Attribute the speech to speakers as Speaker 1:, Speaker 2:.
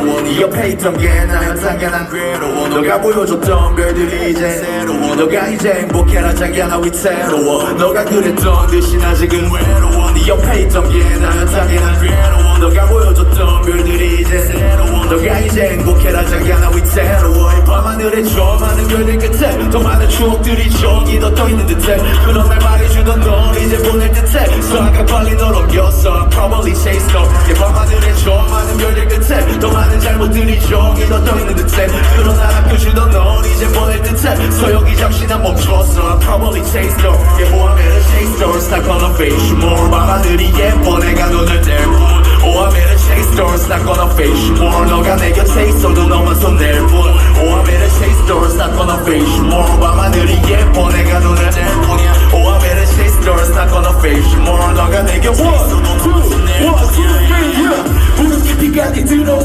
Speaker 1: 외로워 네 옆에 있던 게 나야 당연한 괴로워. 너가 보여줬던 별들이 이제 새로워. 너가 이제 행복해라 자기야 나 위태로워. 너가 그랬던 듯이 나 지금 외로워. 네 옆에 있던 게 나야 당연한 괴로워. 너가 보여줬던 별들이 이제 새로워. 너가 이제 행복해라 자기야 나 위태로워. 이 밤하늘에 저 많은 별들 끝에 더 많은 추억들이 저기 더 떠있는 듯해. 그런 날 말해주던 널 이제 보낼 듯해. 서아가 빨리 널 옮겼어 잘못들이 저기 더 떠있는 듯해 그런 날 아껴주던 널 이제 보낼 듯해 소용이 잠시 난 멈췄어 Probably chase no 이 모함에는 chase stars not gonna face you more 밤하늘이 예뻐 내가 눈을 뗄뿐 오하면은 chase stars not gonna face you more 너가 내 곁에 있어도 너만 손댈 뿐 오하면은 chase stars not gonna face you more 밤하늘이 예뻐 내가 눈을 뗄 뿐이야 오하면은 chase stars not gonna face you more 너가 내 곁에 있어도 너만 손댈 뿐이야 무릎 깊이까지 들어오게